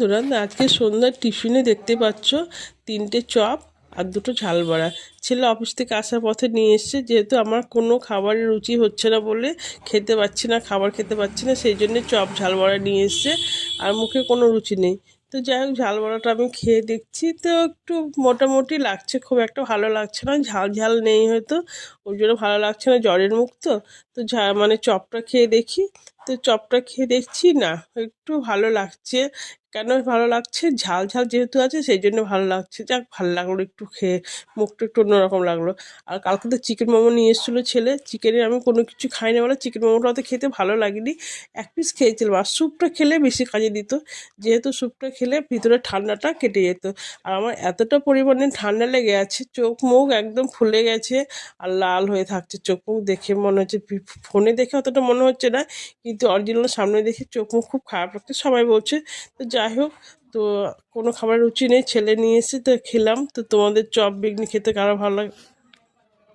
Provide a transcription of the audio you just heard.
বন্ধুরা আজকে সন্ধ্যার টিফিনে দেখতে পাচ্ছ তিনটে চপ আর দুটো ঝাল বড়া। ছেলে অফিস থেকে আসার পথে নিয়ে এসছে, যেহেতু আমার কোনো খাবারের রুচি হচ্ছে না বলে খেতে পাচ্ছি না, খাবার খেতে পাচ্ছি না, সেই জন্য চপ, ঝাল বড়া নিয়ে এসছে, আর মুখে কোনো রুচি নেই। তো যাই হোক, ঝাল বড়াটা আমি খেয়ে দেখছি, তো একটু মোটামুটি লাগছে, খুব একটা ভালো লাগছে না, ঝাল ঝাল নেই হয়তো ওই জন্য ভালো লাগছে না, জ্বরের মুখ তো তো মানে চপটা খেয়ে দেখি তো চপটা খেয়ে দেখছি না, একটু ভালো লাগছে। কেন ভালো লাগছে? ঝাল ঝাল যেহেতু আছে, সেই জন্য ভালো লাগছে। যাক, ভালো লাগল একটু খেয়ে, মুখটা একটু অন্যরকম লাগল। আর কালকে তো চিকেন মোমো নিয়ে এসেছিল ছেলে চিকেনের আমি কোনো কিছু খাই না বলে চিকেন মোমোটা অত খেতে ভালো লাগেনি। এক পিস খেয়েছিলাম, আর স্যুপটা খেলে বেশি কাজে দিত। যেহেতু স্যুপটা খেলে ভিতরে ঠান্ডাটা কেটে যেত। আর আমার এতটা পরিমাণে ঠান্ডা লেগে আছে, চোখ মুখ একদম ফুলে গেছে আর লাল হয়ে থাকছে। চোখ মুখ দেখে মনে হচ্ছে, ফোনে দেখে অতটা মনে হচ্ছে না কিন্তু অরিজিনাল সামনে দেখে চোখ মুখ খুব খারাপ লাগছে, সবাই বলছে, তো যাই হোক, তো কোনো খাবার রুচি নেই, ছেলে নিয়ে এসে তো খেলাম, তো তোমাদের চপ, বেগনি খেতে কারও ভালো লাগে?